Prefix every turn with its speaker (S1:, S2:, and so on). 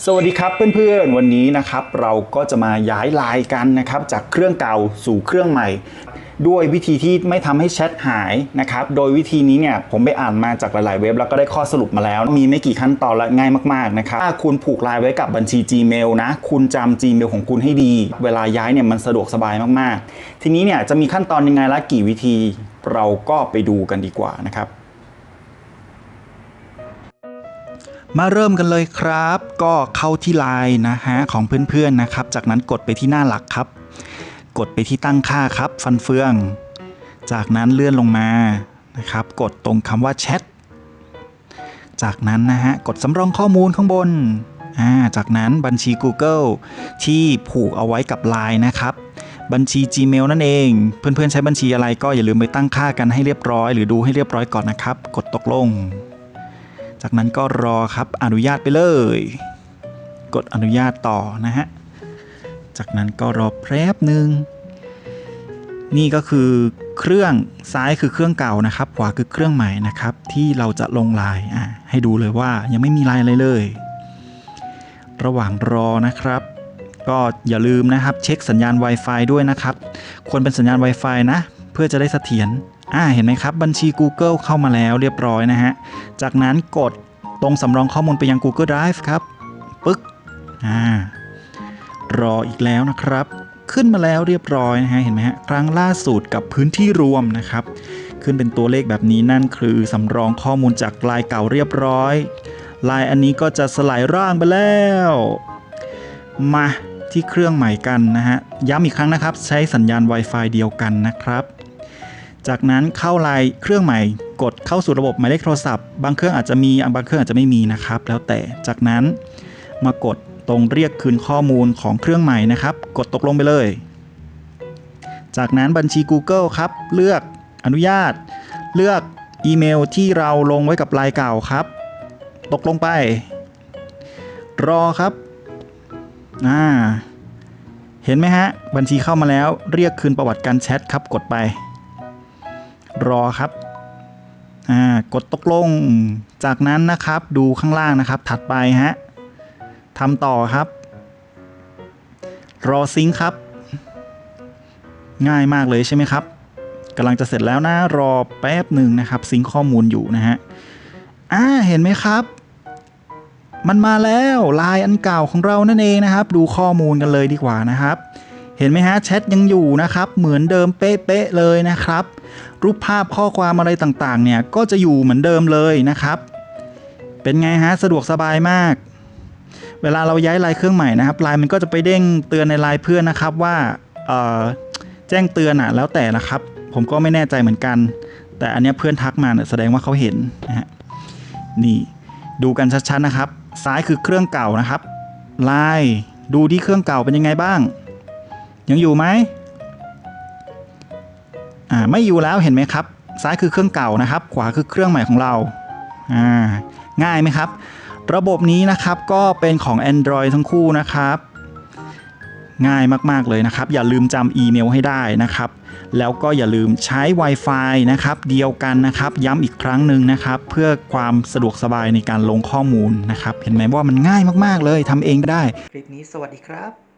S1: สวัสดีครับเพื่อนๆ วันนี้นะครับเราก็จะมาย้ายไลน์กันนะครับจากเครื่องเก่าสู่เครื่องใหม่ ด้วยวิธีที่ไม่ทำให้แชทหายนะครับโดยวิธีนี้เนี่ยผมไปอ่านมาจากหลายๆเว็บแล้วก็ได้ข้อสรุปมาแล้ว มีไม่กี่ขั้นตอนและง่ายมากๆนะครับถ้าคุณผูกไลน์ไว้กับบัญชี Gmail นะคุณจำ Gmail ของคุณให้ดี เวลาย้ายเนี่ยมันสะดวกสบายมากๆ ทีนี้เนี่ยจะมีขั้นตอนยังไงและกี่วิธี เราก็ไปดูกันดีกว่านะครับ มาเริ่มกันเลยครับ ก็เข้าที่ไลน์นะฮะของเพื่อนๆนะครับ จากนั้นกดไปที่หน้าหลักครับ กดไปที่ตั้งค่าครับ ฟันเฟือง จากนั้นเลื่อนลงมานะครับ กดตรงคำว่าแชทจากนั้นนะฮะกดสำรองข้อมูลข้างบนอ่าจากนั้นบัญชี Google ที่ผูกเอาไว้กับ Line นะครับบัญชี Gmail นั่นเอง เพื่อนๆใช้บัญชีอะไรก็อย่าลืมไปตั้งค่ากันให้เรียบร้อย หรือดูให้เรียบร้อยก่อนนะครับ กดตกลง จากนั้นก็รอครับอนุญาตไปเลย กดอนุญาตต่อนะฮะ จากนั้นก็รอแป๊บหนึ่งนี่ก็คือเครื่องซ้ายคือเครื่องเก่านะครับ ขวาคือเครื่องใหม่นะครับ ที่เราจะลงลายอะให้ดูเลยว่ายังไม่มีลายอะไรเลย ระหว่างรอนะครับ ก็อย่าลืมนะครับ เช็คสัญญาณ Wi-Fi ด้วยนะครับ ควรเป็นสัญญาณ Wi-Fi นะ เพื่อจะได้เสถียร อ่าเห็นไหมครับ บัญชี Google เข้ามาแล้วเรียบร้อยนะฮะ จากนั้นกดตรงสำรองข้อมูลไปยัง Google Drive ครับปึ๊กอ่ารออีกแล้วนะครับ ขึ้นมาแล้วเรียบร้อยนะฮะเห็นไหมฮะครั้งล่าสุดกับพื้นที่รวมนะครับ ขึ้นเป็นตัวเลขแบบนี้นั่นคือสำรองข้อมูลจากลายเก่าเรียบร้อย ลายอันนี้ก็จะสลายร่างไปแล้ว มาที่เครื่องใหม่กันนะฮะ ย้ำอีกครั้งนะครับ ใช้สัญญาณ Wi-Fi เดียวกันนะครับ จากนั้นเข้าไลน์เครื่องใหม่กดเข้าสู่ระบบหมายเลขโทรศัพท์ บางเครื่องอาจจะมีบางเครื่องอาจจะไม่มีนะครับ แล้วแต่จากนั้นมากดตรงเรียกคืนข้อมูลของเครื่องใหม่นะครับ กดตกลงไปเลย จากนั้นบัญชี Google ครับ เลือกอนุญาต เลือกอีเมลที่เราลงไว้กับลน์เก่าครับ ตกลงไป รอครับอ่าเห็นไหมฮะ บัญชีเข้ามาแล้วเรียกคืนประวัติการแชทครับกดไป รอครับอ่ากดตกลง จากนั้นนะครับดูข้างล่างนะครับ ถัดไปฮะทำต่อครับ รอซิงค์ครับ ง่ายมากเลยใช่ไหมครับกำลังจะเสร็จแล้วนะ รอแป๊บหนึ่งนะครับ ซิงค์ข้อมูลอยู่นะฮะอ่าเห็นไหมครับ มันมาแล้วลายอันเก่าของเรานั่นเองนะครับ ดูข้อมูลกันเลยดีกว่านะครับ เห็นไหมฮะแชทยังอยู่นะครับ เหมือนเดิมเป๊ะๆเลยนะครับ รูปภาพข้อความอะไรต่างๆ เนี่ยก็จะอยู่เหมือนเดิมเลยนะครับ เป็นไงฮะสะดวกสบายมาก เวลาเราย้ายไลน์เครื่องใหม่นะครับไลน์มันก็จะไปเด้งเตือนในไลน์เพื่อนนะครับว่าแจ้งเตือนอะแล้วแต่นะครับ ผมก็ไม่แน่ใจเหมือนกัน แต่อันนี้เพื่อนทักมาเนี่ยแสดงว่าเขาเห็นนะฮะนี่ดูกันชัดๆนะครับ ซ้ายคือเครื่องเก่านะครับไลน์ดูที่เครื่องเก่าเป็นยังไงบ้าง ยังอยู่ไหมอ่าไม่อยู่แล้วเห็นไหมครับ ซ้ายคือเครื่องเก่านะครับ ขวาคือเครื่องใหม่ของเราอ่าง่ายไหมครับ ระบบนี้นะครับก็เป็นของ Android ทั้งคู่นะครับ ง่ายมากๆเลยนะครับ อย่าลืมจำอีเมลให้ได้นะครับ แล้วก็อย่าลืมใช้ Wi-Fi นะครับ เดียวกันนะครับ ย้ำอีกครั้งหนึ่งนะครับ เพื่อความสะดวกสบายในการลงข้อมูลนะครับ เห็นไหมว่ามันง่ายมากๆเลยทำเองได้
S2: คลิปนี้สวัสดีครับ